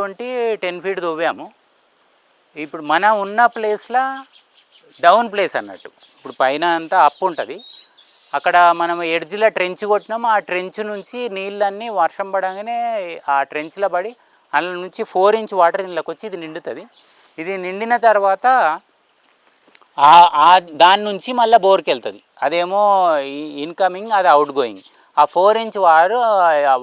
Twenty ten feet తవ్వాము ఇప్పుడు మన ఉన్న ప్లేస్లో డౌన్ ప్లేస్ అన్నట్టు. ఇప్పుడు పైన అంతా అప్ ఉంటుంది. అక్కడ మనం ఎడ్జ్లో ట్రెంచ్ కొట్టినాం. ఆ ట్రెంచ్ నుంచి నీళ్ళన్నీ వర్షం పడగానే ఆ ట్రెంచ్లో పడి అందులో నుంచి ఫోర్ ఇంచ్ వాటర్ ఇందులోకి వచ్చి ఇది నిండుతుంది. ఇది నిండిన తర్వాత దాని నుంచి మళ్ళీ బోర్కి వెళ్తుంది అదేమో ఇన్కమింగ్ అది అవుట్ గోయింగ్ ఆ ఫోర్ ఇంచ్ వారు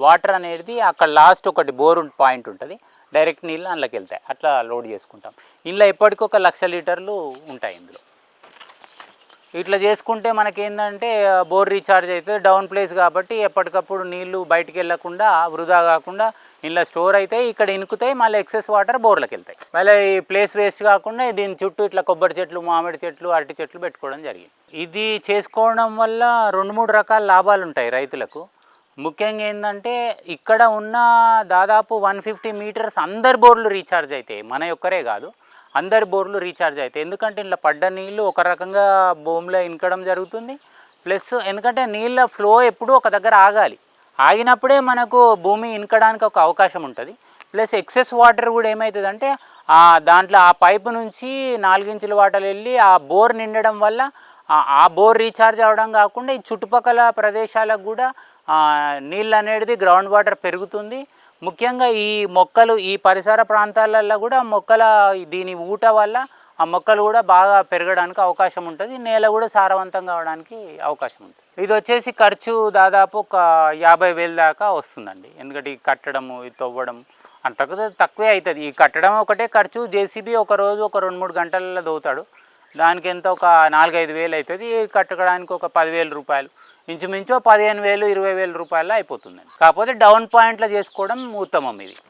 వాటర్ అనేది అక్కడ లాస్ట్ ఒకటి బోర్ పాయింట్ ఉంటుంది. డైరెక్ట్ నీళ్ళు అందులోకి వెళ్తాయి. అట్లా లోడ్ చేసుకుంటాం. ఇందులో ఎప్పటికీ ఒక లక్ష లీటర్లు ఉంటాయి ఇందులో. ఇట్లా చేసుకుంటే మనకేందంటే బోర్ రీఛార్జ్ అవుతుంది డౌన్ ప్లేస్ కాబట్టి ఎప్పటికప్పుడు నీళ్ళు బయటికి వెళ్ళకుండా వృధా కాకుండా ఇంట్లో స్టోర్ అవుతాయి ఇక్కడ ఇనుకుతాయి మళ్ళీ ఎక్సెస్ వాటర్ బోర్లకు వెళ్తాయి మళ్ళీ ఈ ప్లేస్ వేస్ట్ కాకుండా దీని చుట్టూ ఇట్లా కొబ్బరి చెట్లు మామిడి చెట్లు అరటి చెట్లు పెట్టుకోవడం జరిగింది. ఇది చేసుకోవడం వల్ల రెండు మూడు రకాల లాభాలు ఉంటాయి రైతులకు. ముఖ్యంగా ఏంటంటే ఇక్కడ ఉన్న దాదాపు వన్ ఫిఫ్టీ మీటర్స్ అందరి బోర్లు రీఛార్జ్ అవుతాయి మన ఒక్కరే కాదు. అందరి బోర్లు రీఛార్జ్ అవుతాయి ఎందుకంటే ఇంట్లో పడ్డ నీళ్ళు ఒక రకంగా భూమిలో ఇనకడం జరుగుతుంది. ప్లస్ ఎందుకంటే నీళ్ళ ఫ్లో ఎప్పుడూ ఒక దగ్గర ఆగాలి. ఆగినప్పుడే మనకు భూమి ఇనకడానికి ఒక అవకాశం ఉంటుంది. ప్లస్ ఎక్సెస్ వాటర్ కూడా ఏమవుతుందంటే దాంట్లో ఆ పైపు నుంచి నాలుగించుల వాటలు వెళ్ళి ఆ బోర్ నిండడం వల్ల ఆ- బోర్ రీఛార్జ్ అవ్వడం కాకుండా ఈ చుట్టుపక్కల ప్రదేశాలకు కూడా నీళ్ళు అనేది గ్రౌండ్ వాటర్ పెరుగుతుంది. ముఖ్యంగా ఈ మొక్కలు ఈ పరిసర ప్రాంతాలలో కూడా మొక్కల దీని ఊట వల్ల ఆ మొక్కలు కూడా బాగా పెరగడానికి అవకాశం ఉంటుంది. నేల కూడా సారవంతం కావడానికి అవకాశం ఉంటుంది. ఇది వచ్చేసి ఖర్చు దాదాపు ఒక యాభై వేలు దాకా వస్తుందండి. ఎందుకంటే ఈ కట్టడము ఇది తవ్వడం అంత తక్కువే అవుతుంది. ఈ కట్టడం ఒకటే ఖర్చు. జేసీబీ ఒక రోజు ఒక రెండు మూడు గంటలలో దవ్వుతాడు దానికి ఎంత? ఒక నాలుగైదు వేలు అవుతుంది. కట్టడానికి ఒక పదివేల రూపాయలు. ఇంచుమించు పదిహేను వేలు ఇరవై వేల రూపాయలు అయిపోతుందండి. కాకపోతే డౌన్ పాయింట్లో చేసుకోవడం ఉత్తమం ఇది.